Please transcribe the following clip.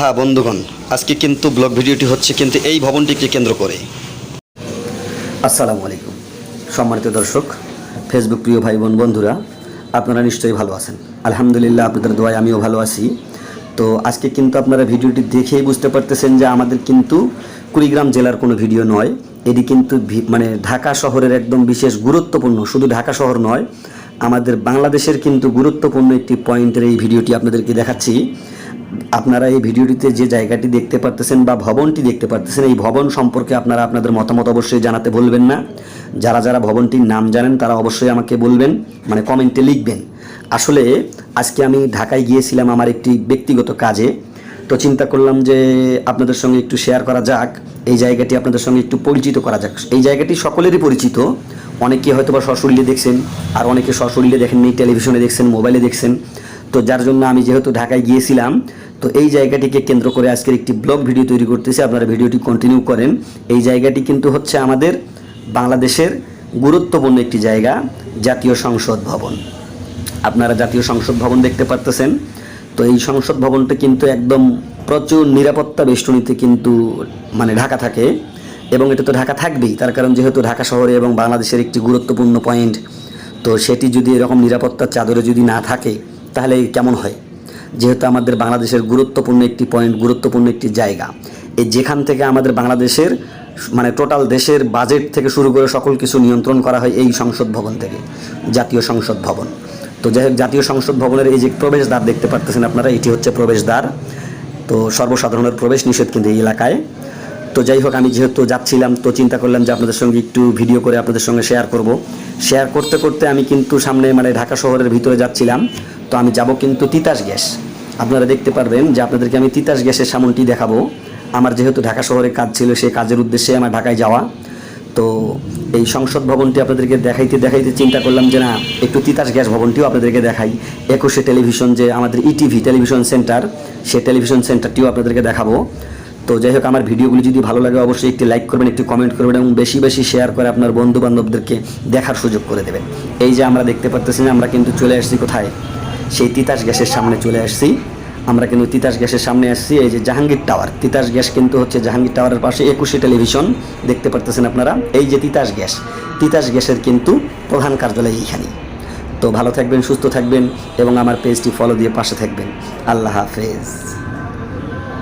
হ্যাঁ বন্ধুগণ, আজকে কিন্তু ব্লগ ভিডিওটি হচ্ছে কিন্তু এই ভবনটিকে কেন্দ্র করে। আসসালামু আলাইকুম। সম্মানিত দর্শক ফেসবুক প্রিয় ভাই বোন বন্ধুরা, আপনারা নিশ্চয়ই ভালো আছেন। আলহামদুলিল্লাহ, আপনাদের দোয়ায় আমিও ভালো আছি। তো আজকে কিন্তু আপনারা ভিডিওটি দেখেই বুঝতে পারতেছেন যে আমাদের কিন্তু কুড়িগ্রাম জেলার কোনো ভিডিও নয়। এটি কিন্তু মানে ঢাকা শহরের একদম বিশেষ গুরুত্বপূর্ণ, শুধু ঢাকা শহর নয়, আমাদের বাংলাদেশের কিন্তু গুরুত্বপূর্ণ একটি পয়েন্টের এই ভিডিওটি আপনাদেরকে দেখাচ্ছি। আপনারা এই ভিডিওটিতে যে জায়গাটি দেখতে পারতেছেন বা ভবনটি দেখতে পারতেছেন, এই ভবন সম্পর্কে আপনারা আপনাদের মতামত অবশ্যই জানাতে বলবেন না। যারা যারা ভবনটির নাম জানেন, তারা অবশ্যই আমাকে বলবেন মানে কমেন্টে লিখবেন। আসলে আজকে আমি ঢাকায় গিয়েছিলাম আমার একটি ব্যক্তিগত কাজে। তো চিন্তা করলাম যে আপনাদের সঙ্গে একটু শেয়ার করা যাক, এই জায়গাটি আপনাদের সঙ্গে একটু পরিচিত করা যাক। এই জায়গাটি সকলেরই পরিচিত। অনেকে হয়তো বা সশরীরে দেখছেন, আর অনেকে সশরীরে দেখেননি, টেলিভিশনে দেখছেন, মোবাইলে দেখছেন। তো যার জন্য আমি যেহেতু ঢাকায় গিয়েছিলাম, তো এই জায়গাটিকে কেন্দ্র করে আজকের একটি ব্লগ ভিডিও তৈরি করতেছি। আপনারা ভিডিওটি কন্টিনিউ করেন। এই জায়গাটি কিন্তু হচ্ছে আমাদের বাংলাদেশের গুরুত্বপূর্ণ একটি জায়গা, জাতীয় সংসদ ভবন। আপনারা জাতীয় সংসদ ভবন দেখতে পারতেছেন। তো এই সংসদ ভবনটা কিন্তু একদম প্রচুর নিরাপত্তা বেষ্টনীতে কিন্তু মানে ঢাকা থাকে। এবং এটা তো ঢাকা থাকবেই। তার কারণ যেহেতু ঢাকা শহরে এবং বাংলাদেশের একটি গুরুত্বপূর্ণ পয়েন্ট তো সেটি যদি এরকম নিরাপত্তার চাদরে যদি না থাকে তাহলে কেমন হয়? যেহেতু আমাদের বাংলাদেশের গুরুত্বপূর্ণ একটি পয়েন্ট গুরুত্বপূর্ণ একটি জায়গা। এই যেখান থেকে আমাদের বাংলাদেশের মানে টোটাল দেশের বাজেট থেকে শুরু করে সকল কিছু নিয়ন্ত্রণ করা হয় এই সংসদ ভবন থেকে, জাতীয় সংসদ ভবন। তো যাই হোক, জাতীয় সংসদ ভবনের এই যে প্রবেশদ্বার দেখতে পারতেছেন আপনারা, এটি হচ্ছে প্রবেশদ্বার। তো সর্বসাধারণের প্রবেশ নিষেধ কিন্তু এই এলাকায়। তো যাই হোক, আমি যেহেতু যাচ্ছিলাম, তো চিন্তা করলাম যে আপনাদের সঙ্গে একটু ভিডিও করে আপনাদের সঙ্গে শেয়ার করব। শেয়ার করতে করতে আমি কিন্তু সামনে মানে ঢাকা শহরের ভিতরে যাচ্ছিলাম। তো আমি যাব কিন্তু তিতাস গ্যাস। আপনারা দেখতে পারবেন যে আপনাদেরকে আমি তিতাস গ্যাসের সামনটি দেখাবো। আমার যেহেতু ঢাকা শহরে কাজ ছিল, সেই কাজের উদ্দেশ্যে আমার ঢাকায় যাওয়া। তো এই সংসদ ভবনটি আপনাদেরকে দেখাইতে দেখাইতে চিন্তা করলাম যে না, একটু তিতাস গ্যাস ভবনটিও আপনাদেরকে দেখাই। একুশে টেলিভিশন যে আমাদের ইটিভি টেলিভিশন সেন্টার সে টেলিভিশন সেন্টারটিও আপনাদেরকে দেখাবো। তো যাই হোক, আমার ভিডিওগুলি যদি ভালো লাগে, অবশ্যই একটি লাইক করবেন, একটি কমেন্ট করবেন এবং বেশি বেশি শেয়ার করে আপনার বন্ধু বান্ধবদেরকে দেখার সুযোগ করে দেবেন। এই যে আমরা দেখতে পাচ্তেছি যে আমরা কিন্তু চলে আসছি কোথায়? সেই তিতাস গ্যাসের সামনে চলে আসছি। আমরা কিন্তু তিতাস গ্যাসের সামনে আসছি, এই যে জাহাঙ্গীর টাওয়ার। তিতাস গ্যাস কিন্তু হচ্ছে জাহাঙ্গীর টাওয়ারের পাশে একুশে টেলিভিশন দেখতে পারতেছেন আপনারা। এই যে তিতাস গ্যাস, তিতাস গ্যাসের কিন্তু প্রধান কার্যালয় এইখানেই তো ভালো থাকবেন, সুস্থ থাকবেন এবং আমার পেজটি ফলো দিয়ে পাশে থাকবেন। আল্লাহ হাফেজ।